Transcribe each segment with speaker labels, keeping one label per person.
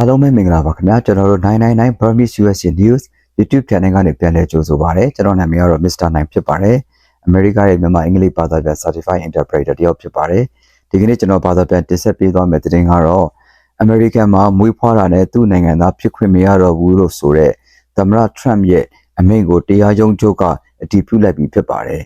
Speaker 1: အားလုံးပဲမင်္ဂလာပါခင်ဗျာကျွန်တော်တို့999 Burmese USA News YouTube channel ကနေပြန်လည်ကြိုဆိုပါရစေကျွန်တော်နာမည်ကတော့ Mr. 9ဖြစ်ပါတယ်အမေရိကရဲ့မြန်မာအင်္ဂလိပ်ဘာသာပြန် Certified Interpreter တယောက်ဖြစ်ပါတယ်ဒီကနေ့ကျွန်တော်ဘာသာပြန်တင်ဆက်ပေးသွားမယ့်သတင်းကတော့အမေရိကန်မှာမွေးဖွားတာနဲ့သူ့နိုင်ငံသားဖြစ်ခွင့်မရတော့ဘူးလို့ဆိုတဲ့သမ္မတ Trump ရဲ့အမိန့်ကိုတရားရုံးချုပ်ကအတည်ပြုလိုက်ပြီးဖြစ်ပါတယ်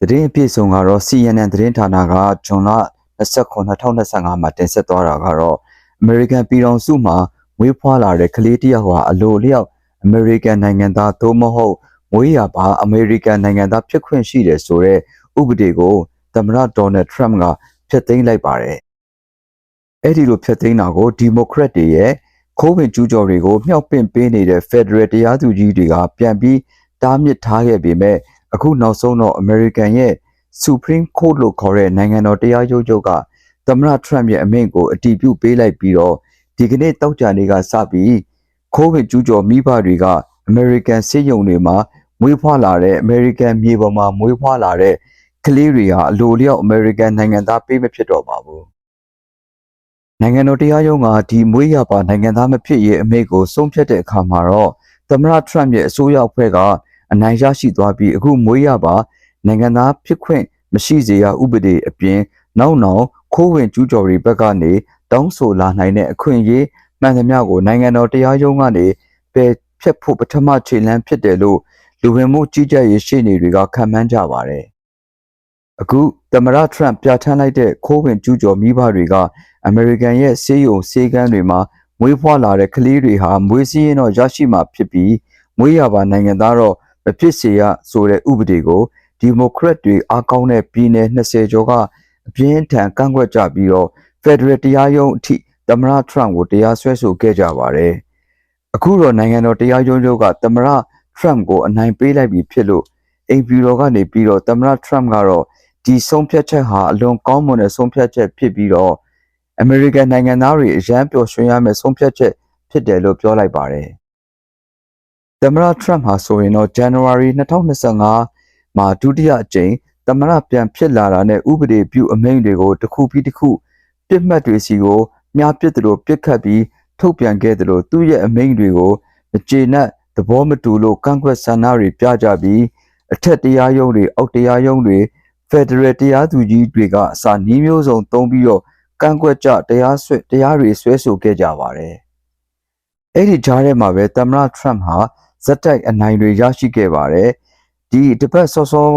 Speaker 1: သတင်းအပြည့်စုံကတော့ CNN သတင်းဌာနကဂျွန်လ29 2025မှာတင်ဆက်သွားတာကတော့ အမေရိကန်ပြည်ထောင်စုမှာမွေးဖွားလာတဲ့ကလေးတစ်ယောက်ဟာအလိုအလျောက်အမေရိကန်နိုင်ငံသားသို့မဟုတ်မွေးရပါအမေရိကန်နိုင်ငံသားဖြစ်ခွင့်ရှိတယ်ဆိုတဲ့ဥပဒေကိုသမ္မတဒေါ်နယ်ထရမ့်ကဖျက်သိမ်းလိုက်ပါတယ်။အဲ့ဒီလိုဖျက်သိမ်းတာကိုဒီမိုကရက်တွေရဲ့ခိုးဝင်ကျူးကျော်တွေကိုမြှောက်ပင့်ပေးနေတဲ့ Federal တရားသူကြီးတွေကပြန်ပြီးတားမြစ်ထားခဲ့ပေမဲ့အခုနောက်ဆုံးတော့ American ရဲ့ Supreme Court လို့ခေါ်တဲ့နိုင်ငံတော်တရားရုံးချုပ်က သမ္မတထရမ့်ရဲ့အမိန့်ကိုအတည်ပြုပေးလိုက်ပြီးတော့ဒီကနေ့တောက်ကြနေကစပြီးခိုးဝင်ကျူးကျော်မိဘတွေကအမေရိကန်စစ်ရုံတွေမှာမွေးဖွားလာတဲ့အမေရိကန်မြေပေါ်မှာမွေးဖွားလာတဲ့ကလေးတွေဟာအလိုလျောက်အမေရိကန်နိုင်ငံသားပေးမဖြစ်တော့ပါဘူးနိုင်ငံတော်တရားရုံးကဒီမွေးရပါနိုင်ငံသားမဖြစ်ရေးအမိန့်ကိုဆုံးဖြတ်တဲ့အခါမှာတော့သမ္မတထရမ့်ရဲ့အစိုးရအဖွဲ့ကအနိုင်ရရှိသွားပြီးအခုမွေးရပါနိုင်ငံသားဖြစ်ခွင့်မရှိစေရဥပဒေအပြင်နောက်နောက် ခိုးဝင်ကျူးကျော်တွေဘက်ကနေတောင်းဆိုလာနိုင်တဲ့အခွင့်အရေးမှန်သမျှကိုနိုင်ငံတော်တရားရုံးကနေပယ်ဖျက်ဖို့ပထမခြေလှမ်းဖြစ်တယ်လို့လူဝင်မှုကြီးကြပ်ရေးရှေ့နေတွေကခံမှန်းကြပါတယ်။အခုသမ္မတထရမ့်ပြဋ္ဌာန်းလိုက်တဲ့ခိုးဝင်ကျူးကျော်မိဘတွေကအမေရိကန်ရဲ့စေယုံစေကမ်းတွေမှာမွေးဖွားလာတဲ့ကလေးတွေဟာမွေးစည်းရင်တော့ရရှိမှာဖြစ်ပြီးမွေးရပါနိုင်ငံသားတော့မဖြစ်စေရဆိုတဲ့ဥပဒေကိုဒီမိုကရက်တွေအားကောင်းတဲ့ပြည်내20ကျော်က အပြင်းထန်ကန့်ကွက်ကြပြီးတော့ဖက်ဒရယ်တရားရုံးအထိသမ္မတထရမ့်ကိုတရားစွဲဆိုခဲ့ကြပါတယ်။အခုတော့နိုင်ငံတော်တရားရုံးချုပ်ကသမ္မတထရမ့်ကိုအနိုင်ပေးလိုက်ပြီဖြစ်လို့အိမ်ဖြူတော်ကနေပြီးတော့သမ္မတထရမ့်ကတော့ဒီဆုံးဖြတ်ချက်ဟာအလွန်ကောင်းမွန်တဲ့ဆုံးဖြတ်ချက်ဖြစ်ပြီးတော့အမေရိကန်နိုင်ငံသားတွေအရန်ပျော်ရွှင်ရမယ့်ဆုံးဖြတ်ချက်ဖြစ်တယ်လို့ပြောလိုက်ပါတယ်။သမ္မတထရမ့်ဟာဆိုရင်တော့ January 2025မှာဒုတိယအကြိမ် သမ္မတပြန်ဖြစ်လာတာနဲ့ဥပဒေပြုအမိန့်တွေကိုတစ်ခုပြီးတစ်ခုပြစ်မှတ်တွေစီကိုမြားပစ်တယ်လို့ပြစ်ခတ်ပြီးထုတ်ပြန်ခဲ့တယ်လို့သူ့ရဲ့အမိန့်တွေကိုမကျေနပ်သဘောမတူလို့ကန့်ကွက်ဆန္ဒတွေပြကြပြီးအထက်တရားရုံးတွေအောက်တရားရုံးတွေဖက်ဒရယ်တရားသူကြီးတွေကအစာနှီးမျိုးစုံသုံးပြီးတော့ကန့်ကွက်ကြတရားဆွဲတရားတွေဆွဲဆိုခဲ့ကြပါတယ်။အဲ့ဒီကြားထဲမှာပဲသမ္မတထရမ့်ဟာဇက်တိုက်အနိုင်တွေရရှိခဲ့ပါတယ်။ဒီတစ်ပတ်စောစော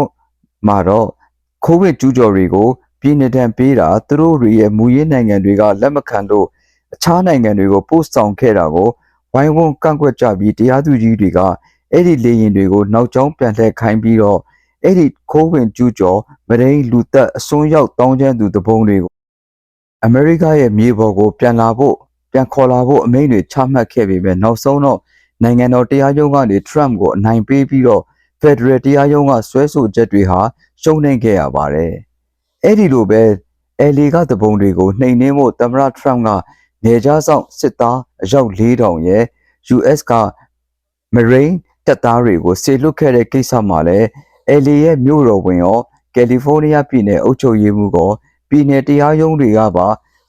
Speaker 1: မှာတော့ခိုးဝစ်ကျူးကျော်တွေကိုပြည်내တံပေးတာသူတို့တွေရဲ့မူရင်းနိုင်ငံတွေကလက်မခံလို့အခြားနိုင်ငံတွေကိုပို့ဆောင်ခဲ့တာကိုဝိုင်းဝန်းကန့်ကွက်ကြပြီးတရားသူကြီးတွေကအဲ့ဒီလေရင်တွေကိုနောက်ကျောင်းပြန်လှည့်ခိုင်းပြီးတော့အဲ့ဒီခိုးဝင်ကျူးကျော်မရင်းလူသက်အစွန်းရောက်တောင်းကျမ်းသူတပုံတွေကိုအမေရိကရဲ့မြေပေါ်ကိုပြန်လာဖို့ပြန်ခေါ်လာဖို့အမိန့်တွေချမှတ်ခဲ့ပေမဲ့နောက်ဆုံးတော့နိုင်ငံတော်တရားရုံးကနေ Trump ကိုအနိုင်ပေးပြီးတော့ Federal တရားရုံးကဆွဲဆိုချက်တွေဟာရှုံးနိမ့်ခဲ့ရပါတယ်။အဲ့ဒီလိုပဲ LA ကတပုံတွေကိုနှိမ်နှင်းဖို့သမ္မတ Trump ကနေကြားဆောင်စစ်သားအယောက်4000ရဲ့ US က Marine တပ်သားတွေကိုဆေလွတ်ခဲ့တဲ့ကိစ္စမှာလည်း LA ရဲ့မြို့တော်ဝင်ရောကယ်လီဖိုးနီးယားပြည်နယ်အုပ်ချုပ်ရေးမှူးကပြည်နယ်တရားရုံးတွေကပါ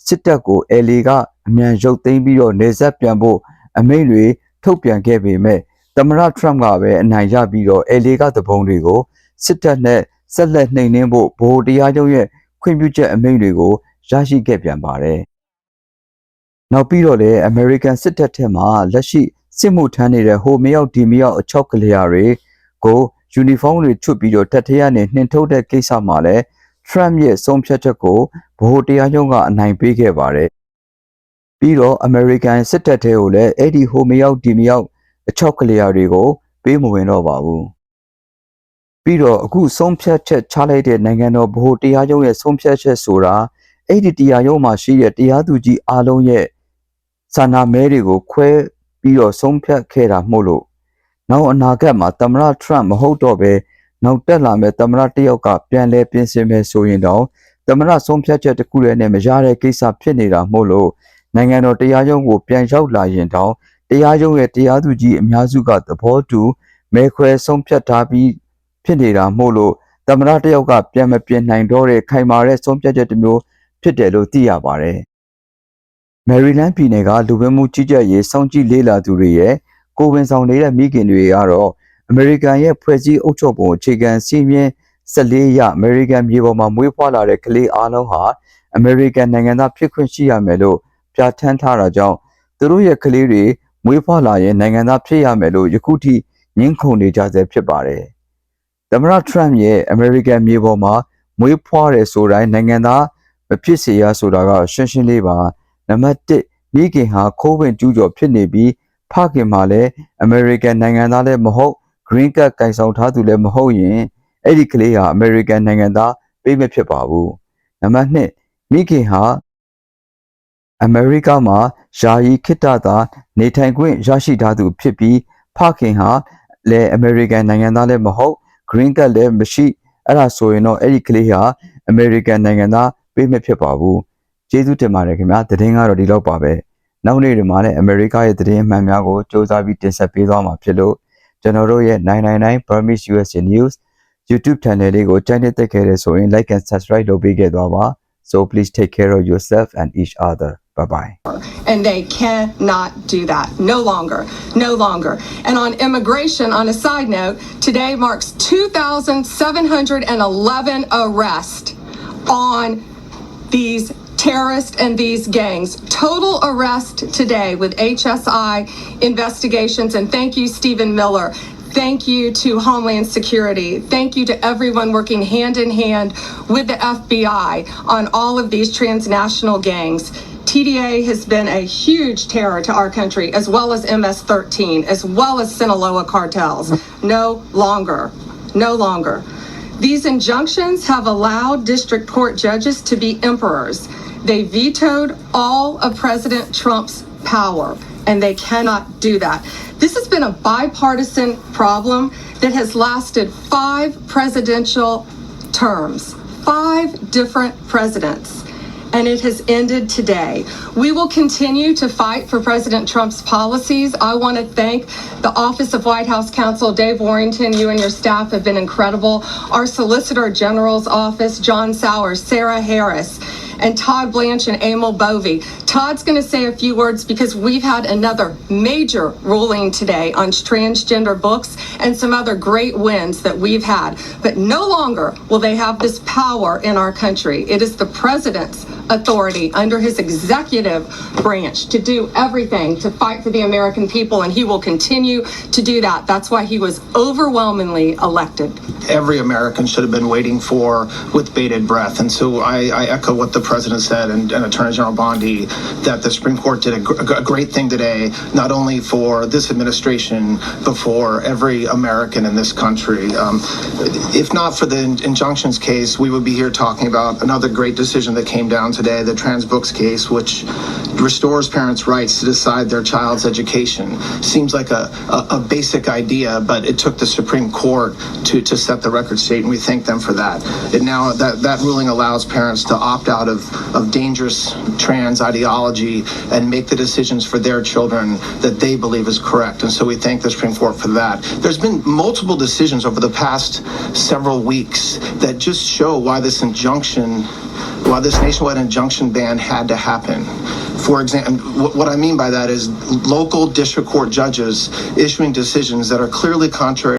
Speaker 1: စစ်တပ်ကို LA ကအမြန်ရုပ်သိမ်းပြီးတော့နေဆက်ပြန်ဖို့အမိန့်တွေထုတ်ပြန်ခဲ့ပေမဲ့ သမ္မတထရမ့်ကပဲအနိုင်ရပြီးတော့ LA ကသဘုံတွေကိုစစ်တပ်နဲ့ဆက်လက်နှိမ်နင်းဖို့ဗဟိုတရားရုံးရဲ့ခွင့်ပြုချက်အမိန့်တွေကိုရရှိခဲ့ပြန်ပါတယ်။နောက်ပြီးတော့လည်း American စစ်တပ်ထက်မှာလက်ရှိစစ်မှုထမ်းနေတဲ့ဟိုမရောက်ဒီမရောက်အချောက်ကလေးတွေကိုယူနီဖောင်းတွေချွတ်ပြီးတော့တက်ထရနဲ့နှင်ထုတ်တဲ့ကိစ္စမှာလည်း Trump ရဲ့ဆုံးဖြတ်ချက်ကိုဗဟိုတရားရုံးကအနိုင်ပေးခဲ့ပါတယ်။ပြီးတော့ American စစ်တပ်ထဲကိုလည်းအဲ့ဒီဟိုမရောက်ဒီမရောက် အချောက်ကလေးတွေကိုပေးမဝင်တော့ပါဘူး။ပြီးတော့အခုဆုံးဖြတ်ချက်ချလိုက်တဲ့နိုင်ငံတော်ဗဟိုတရားရုံးရဲ့ဆုံးဖြတ်ချက်ဆိုတာအဲ့ဒီတရားရုံးမှာရှိတဲ့တရားသူကြီးအားလုံးရဲ့ဆန္ဒမဲတွေကိုခွဲပြီးတော့ဆုံးဖြတ်ခဲ့တာမို့လို့နောက်အနာဂတ်မှာသမ္မတထရမ့်မဟုတ်တော့ဘဲနောက်တက်လာမဲ့သမ္မတတယောက်ကပြန်လဲပြင်ဆင်မယ်ဆိုရင်တော့သမ္မတဆုံးဖြတ်ချက်တစ်ခုလည်းနဲ့မရတဲ့ကိစ္စဖြစ်နေတာမို့လို့နိုင်ငံတော်တရားရုံးကိုပြန်ရောက်လာရင်တောင် တရားရုံးရဲ့တရားသူကြီးအများစုကသဘောတူမဲခွဲဆုံးဖြတ်ထားပြီးဖြစ်နေတာမို့လို့သမ္မတတယောက်ကပြန်မပြင်နိုင်တော့တဲ့ခိုင်မာတဲ့ဆုံးဖြတ်ချက်တစ်မျိုးဖြစ်တယ်လို့သိရပါတယ်မယ်ရီလန်းပြည်နယ်ကလူဝင်မှုကြီးကြပ်ရေးစောင့်ကြည့်လေ့လာသူတွေရဲ့ကိုယ်ဝန်ဆောင်နေတဲ့မိခင်တွေကတော့အမေရိကန်ရဲ့ဖွဲ့စည်းအုပ်ချုပ်ပုံအခြေခံစည်းမျဉ်း14ရအမေရိကန်မြေပေါ်မှာမွေးဖွားလာတဲ့ကလေးအားလုံးဟာအမေရိကန်နိုင်ငံသားဖြစ်ခွင့်ရှိရမယ်လို့ပြဋ္ဌာန်းထားတာကြောင့်သူတို့ရဲ့ကလေးတွေ မွေးဖွားလာရင်နိုင်ငံသားဖြစ်ရမယ်လို့ယခုထိညှင်းခုန်နေကြဆဲဖြစ်ပါတယ်။သမ္မတထရမ့်ရဲ့အမေရိကန်မြေပေါ်မှာမွေးဖွားတဲ့ဆိုတိုင်းနိုင်ငံသားမဖြစ်စေရဆိုတာကရှင်းရှင်းလေးပါနံပါတ်1မိခင်ဟာခိုးဝင်ကျူးကျော်ဖြစ်နေပြီးဖခင်မှာလည်းအမေရိကန်နိုင်ငံသားလည်းမဟုတ် green card ကင်ဆောင်ထားသူလည်းမဟုတ်ရင်အဲ့ဒီကလေးဟာအမေရိကန်နိုင်ငံသားပေးမဖြစ်ပါဘူးနံပါတ်2မိခင်ဟာ အမေရိကမှာယာယီခိတ္တသာနေထိုင်ခွင့်ရရှိထားသူဖြစ်ပြီးဖခင်ဟာလည်းအမေရိကန်နိုင်ငံသားလည်းမဟုတ် green card လည်းမရှိအဲ့ဒါဆိုရင်တော့အဲ့ဒီကလေးဟာအမေရိကန်နိုင်ငံသားပေးမဖြစ်ပါဘူးကျေးဇူးတင်ပါတယ်ခင်ဗျာသတင်းကတော့ဒီလောက်ပါပဲနောက်နေ့တွေမှာလည်းအမေရိကရဲ့သတင်းအမှန်များကိုစ조사ပြီးတင်ဆက်ပေးသွားမှာဖြစ်လို့ကျွန်တော်တို့ရဲ့999 Burmese USA News YouTube channel လေးကိုကြိုက်နေတဲ့ခဲ့တဲ့ဆိုရင် like and subscribe လုပ်ပေးခဲ့သွားပါ so please take care of yourself and each other bye bye
Speaker 2: and they cannot do that. No longer. No longer. And on immigration, on a side note, today marks 2,711 arrests on these terrorists and these gangs. Total arrest today with HSI investigations. And thank you, Stephen Miller. Thank you to Homeland Security. Thank you to everyone working hand in hand with the FBI on all of these transnational gangs. TDA has been a huge terror to our country, as well as MS 13, as well as Sinaloa cartels. No longer. No longer. These injunctions have allowed district court judges to be emperors. They vetoed all of President Trump's power, and they cannot do that. This has been a bipartisan problem that has lasted five presidential terms, five different presidents and it has ended today. We will continue to fight for President Trump's policies. I want to thank the Office of White House Counsel Dave Warrington. You and your staff have been incredible. Our Solicitor General's office, John Sauer, Sarah Harris, and Todd Blanche and Emil Bovey. Todd's going to say a few words because we've had another major ruling today on transgender books and some other great wins that we've had. But no longer will they have this power in our country. It is the president's authority under his executive branch to do everything to fight for the American people, and he will continue to do that. That's why he was overwhelmingly elected.
Speaker 3: every American should have been waiting for with bated breath. And so I, I echo what the president said and, and Attorney General Bondi that the Supreme Court did a, gr- a great thing today, not only for this administration, but for every American in this country. Um, if not for the in- injunctions case, we would be here talking about another great decision that came down today, the trans books case, which restores parents' rights to decide their child's education. Seems like a, a, a basic idea, but it took the Supreme Court to, to set the record straight, and we thank them for that. And now that, that ruling allows parents to opt out of, of dangerous trans ideology and make the decisions for their children that they believe is correct. And so we thank the Supreme Court for that. There's been multiple decisions over the past several weeks that just show why this injunction why this nationwide injunction ban had to happen. For example, what what I mean by that is local district court judges issuing decisions that are clearly contrary